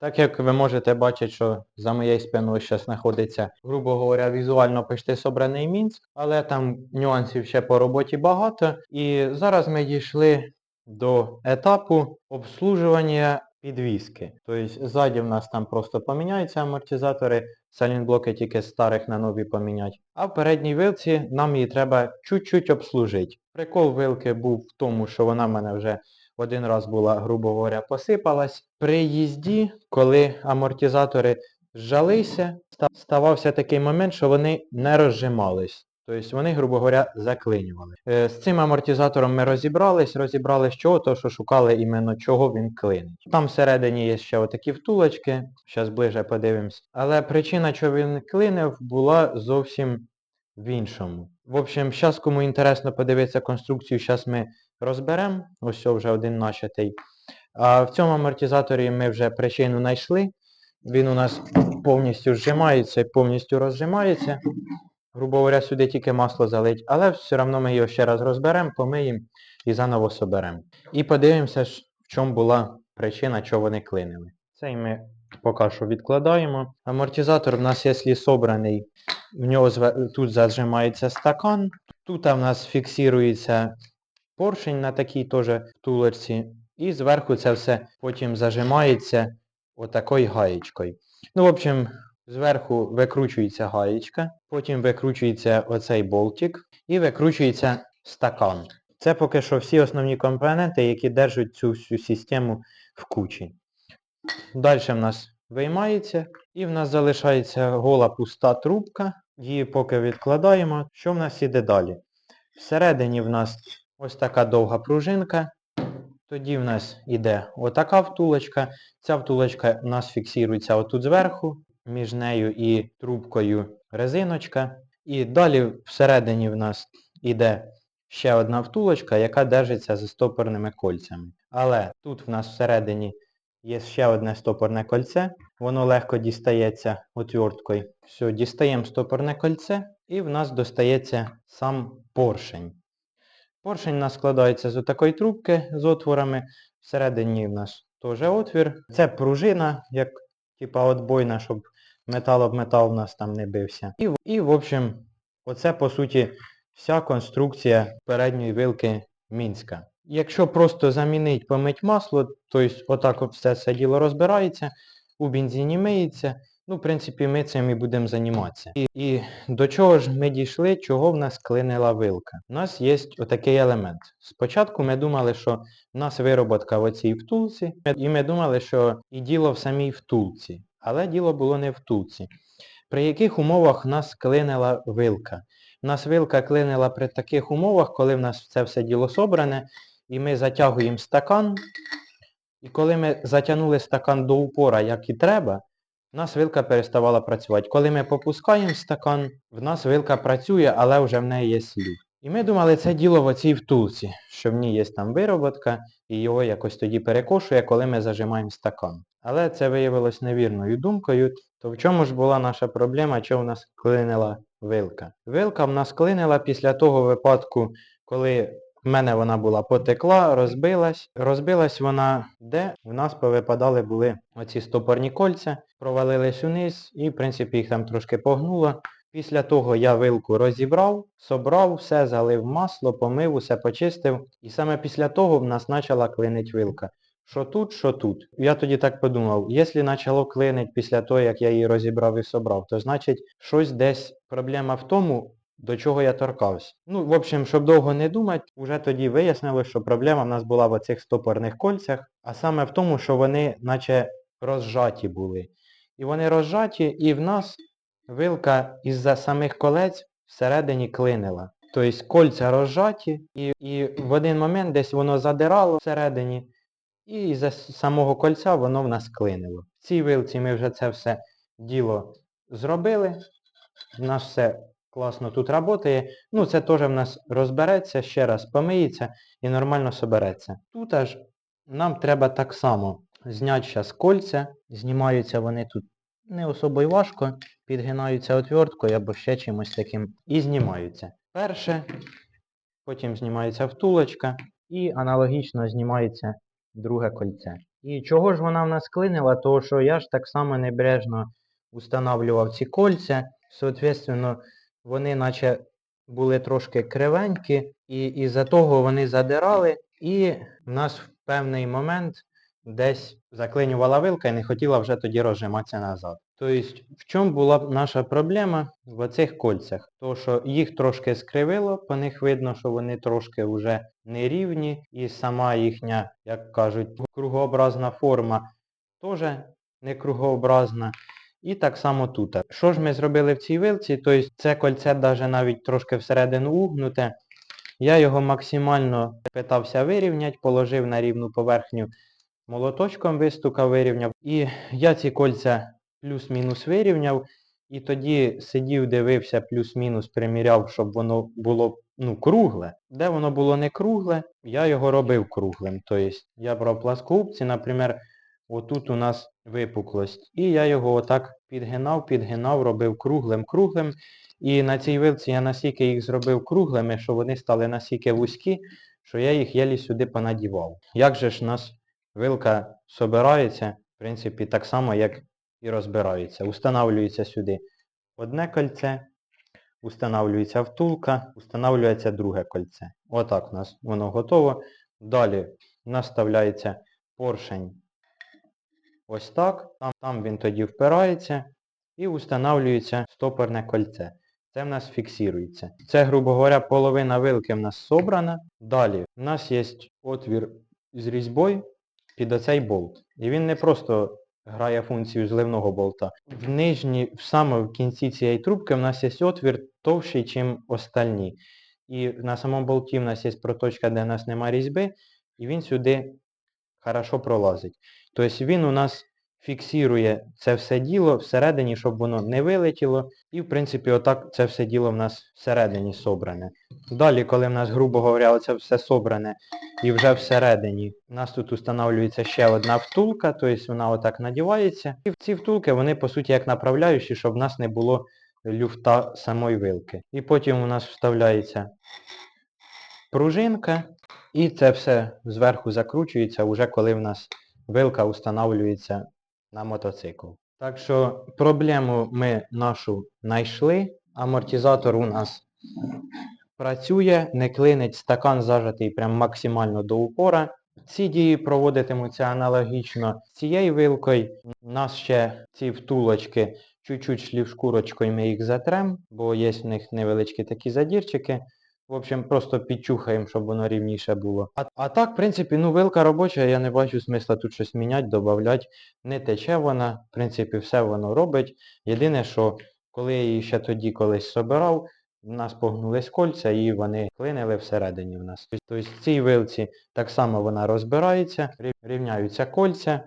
Так як ви можете бачити, що за моєю спиною зараз знаходиться, грубо говоря, візуально почти собраний Мінськ, але там нюансів ще по роботі багато. І зараз ми дійшли до етапу обслужування підвіски. Тобто ззаді в нас там просто поміняються амортизатори, салінблоки тільки старих на нові поміняти. А в передній вилці нам її треба чуть-чуть обслужити. Прикол вилки був в тому, що вона в мене вже один раз була, грубо говоря, посипалась. При їзді, коли амортизатори зжалися, ставався такий момент, що вони не розжимались. Тобто вони, грубо говоря, заклинювали. Е, З цим амортизатором ми розібрались, розібрались чого, то що шукали іменно чого він клинить. Там всередині є ще отакі втулочки, зараз ближе подивимось. Але причина, чого він клинив, була зовсім в іншому. В общем, зараз кому інтересно подивитися конструкцію, зараз ми розберемо. Ось вже один начатий. А в цьому амортизаторі ми вже причину знайшли. Він у нас повністю зжимається і повністю розжимається. Грубо говоря, сюди тільки масло залить, але все одно ми його ще раз розберемо, помиємо і заново соберемо. І подивимося, в чому була причина, чого вони клинили. Цей ми поки що відкладаємо. Амортизатор в нас, якщо собраний, в нього тут зажимається стакан. Тут в нас фіксується поршень на такій теж втулочці. І зверху це все потім зажимається отакою гаєчкою. Ну, в общем, зверху викручується гаєчка, потім викручується оцей болтик і викручується стакан. Це поки що всі основні компоненти, які держать цю всю систему в кучі. Далі в нас виймається і в нас залишається гола пуста трубка. Її поки відкладаємо. Що в нас іде далі? Всередині в нас ось така довга пружинка. Тоді в нас іде отака втулочка. Ця втулочка у нас фіксується отут зверху, між нею і трубкою резиночка. І далі всередині в нас іде ще одна втулочка, яка держиться за стопорними кольцями. Але тут в нас всередині є ще одне стопорне кольце, воно легко дістається отверткою. Все, дістаємо стопорне кольце і в нас достається сам поршень. Поршень у нас складається з такої трубки з отворами. Всередині в нас теж отвір. Це пружина, як типа отбойна, щоб метал об метал у нас там не бився. І, в- і в общем, оце по суті вся конструкція передньої вилки Мінська. Якщо просто замінить, помить масло, тобто отак все це діло розбирається, у бензині миється, ну, в принципі, ми цим і будемо займатися. І, і до чого ж ми дійшли, чого в нас клинила вилка? У нас є отакий елемент. Спочатку ми думали, що в нас вироботка в оцій втулці, і ми думали, що і діло в самій втулці. Але діло було не в втулці. При яких умовах в нас клинила вилка? У нас вилка клинила при таких умовах, коли в нас це все діло собране, і ми затягуємо стакан. І коли ми затягнули стакан до упора, як і треба, в нас вилка переставала працювати. Коли ми попускаємо стакан, в нас вилка працює, але вже в неї є слід. І ми думали, це діло в оцій втулці, що в ній є там вироботка, і його якось тоді перекошує, коли ми зажимаємо стакан. Але це виявилось невірною думкою. То в чому ж була наша проблема, що в нас клинила вилка? Вилка в нас клинила після того випадку, коли в мене вона була потекла, розбилась. Розбилась вона де? В нас повипадали були оці стопорні кольця, провалились униз і, в принципі, їх там трошки погнуло. Після того я вилку розібрав, собрав, все, залив масло, помив, усе почистив. І саме після того в нас почала клинить вилка. Що тут, що тут. Я тоді так подумав, якщо почало клинить після того, як я її розібрав і собрав, то значить щось десь проблема в тому, до чого я торкався. Ну, в общем, щоб довго не думати, вже тоді вияснилось, що проблема в нас була в оцих стопорних кольцях, а саме в тому, що вони наче розжаті були. І вони розжаті, і в нас вилка із-за самих колець всередині клинила. Тобто кольця розжаті, і, і в один момент десь воно задирало всередині, і з самого кольця воно в нас клинило. В цій вилці ми вже це все діло зробили. У нас все класно тут працює. Ну, це теж в нас розбереться, ще раз помиється і нормально собереться. Тут аж нам треба так само зняти зараз кольця. Знімаються вони тут не особо й важко, підгинаються отверткою або ще чимось таким і знімаються. Перше, потім знімається втулочка і аналогічно знімається друге кольце. І чого ж вона в нас клинила? Тому що я ж так само небрежно устанавливав ці кольця. Соответственно, вони наче були трошки кривенькі, і із-за того вони задирали, і в нас в певний момент десь заклинювала вилка і не хотіла вже тоді розжиматися назад. Тобто, в чому була наша проблема в оцих кольцях? То, що їх трошки скривило, по них видно, що вони трошки вже нерівні, і сама їхня, як кажуть, кругообразна форма теж не кругообразна. І так само тут. Що ж ми зробили в цій вилці? Тобто це кольце даже навіть трошки всередину угнуте. Я його максимально питався вирівняти, положив на рівну поверхню молоточком, вистукав, вирівняв. І я ці кольця плюс-мінус вирівняв. І тоді сидів, дивився, плюс-мінус приміряв, щоб воно було ну, кругле. Де воно було не кругле, я його робив круглим. Тобто я брав пласкогубці, наприклад, отут у нас випуклость. І я його отак підгинав, підгинав, робив круглим-круглим. І на цій вилці я настільки їх зробив круглими, що вони стали настільки вузькі, що я їх єлі сюди понадівав. Як же ж у нас вилка собирається, в принципі, так само, як і розбирається. Устанавлюється сюди одне кольце, устанавлюється втулка, устанавлюється друге кольце. Отак у нас воно готово. Далі у нас вставляється поршень ось так. Там, там він тоді впирається і устанавлюється стопорне кольце. Це в нас фіксується. Це, грубо говоря, половина вилки в нас собрана. Далі в нас є отвір з різьбою під оцей болт. І він не просто грає функцію зливного болта. В нижній, саме в кінці цієї трубки в нас є отвір товщий, ніж остальні. І на самому болті в нас є проточка, де в нас немає різьби, і він сюди хорошо пролазить. Тобто він у нас фіксує це все діло всередині, щоб воно не вилетіло. І, в принципі, отак це все діло в нас всередині собране. Далі, коли в нас, грубо говоря, це все собране і вже всередині, у нас тут встановлюється ще одна втулка, тобто вона отак надівається. І ці втулки, вони, по суті, як направляючі, щоб в нас не було люфта самої вилки. І потім у нас вставляється пружинка, і це все зверху закручується, вже коли в нас вилка встановлюється на мотоцикл. Так що проблему ми нашу знайшли. Амортизатор у нас працює, не клинить, стакан зажатий прям максимально до упора. Ці дії проводитимуться аналогічно з цією вилкою. У нас ще ці втулочки, чуть-чуть шлівшкурочкою ми їх затрем, бо є в них невеличкі такі задірчики. В общем, просто підчухаємо, щоб воно рівніше було. А, а так, в принципі, ну вилка робоча, я не бачу смисла тут щось міняти, додавати. Не тече вона, в принципі, все воно робить. Єдине, що коли я її ще тоді колись собирав, в нас погнулись кольця і вони клинили всередині в нас. Тобто в цій вилці так само вона розбирається, рівняються кольця,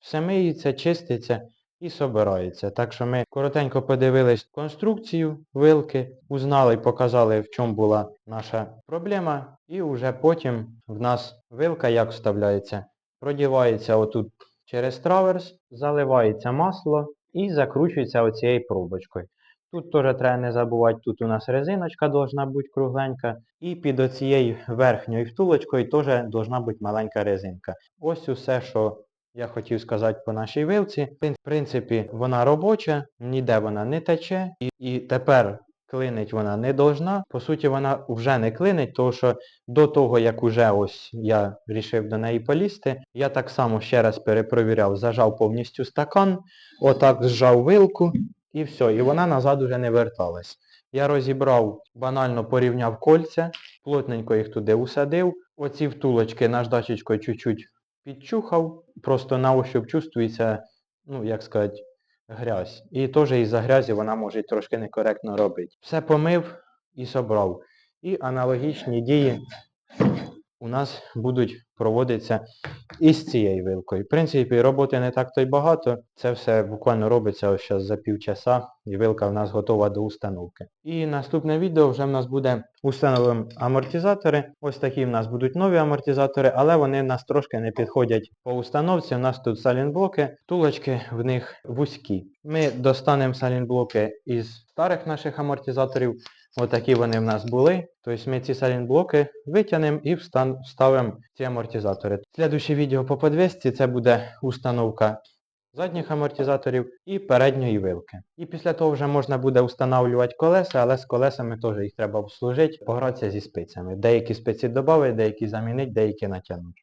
все миється, чиститься і собирається. Так що ми коротенько подивились конструкцію вилки, узнали і показали, в чому була наша проблема. І вже потім в нас вилка як вставляється. Продівається отут через траверс, заливається масло і закручується оцією пробочкою. Тут теж треба не забувати, тут у нас резиночка должна бути кругленька. І під оцією верхньою втулочкою теж должна бути маленька резинка. Ось усе, що я хотів сказати по нашій вилці. В принципі, вона робоча, ніде вона не тече. І, і тепер клинить вона не должна. По суті, вона вже не клинить, тому що до того, як уже ось я вирішив до неї полізти, я так само ще раз перепровіряв, зажав повністю стакан, отак зжав вилку і все. І вона назад уже не верталась. Я розібрав, банально порівняв кольця, плотненько їх туди усадив. Оці втулочки наждачечкою чуть-чуть підчухав, просто на ощупь чувствується, ну, як сказати, грязь. І теж із-за грязі вона може трошки некоректно робити. Все помив і собрав. І аналогічні дії у нас будуть проводитися із цією вилкою. В принципі, роботи не так то й багато. Це все буквально робиться ось зараз за півчаса, і вилка в нас готова до установки. І наступне відео вже в нас буде установимо амортизатори. Ось такі в нас будуть нові амортизатори, але вони в нас трошки не підходять по установці. У нас тут салінблоки, тулочки в них вузькі. Ми достанемо салінблоки із старих наших амортизаторів, Отакі вони в нас були. Тобто ми ці салінблоки витягнемо і вставимо ці амортизатори. Слідуюче відео по подвісці це буде установка задніх амортизаторів і передньої вилки. І після того вже можна буде встановлювати колеса, але з колесами теж їх треба обслужити, погратися зі спицями. Деякі спиці додати, деякі замінити, деякі натягнути.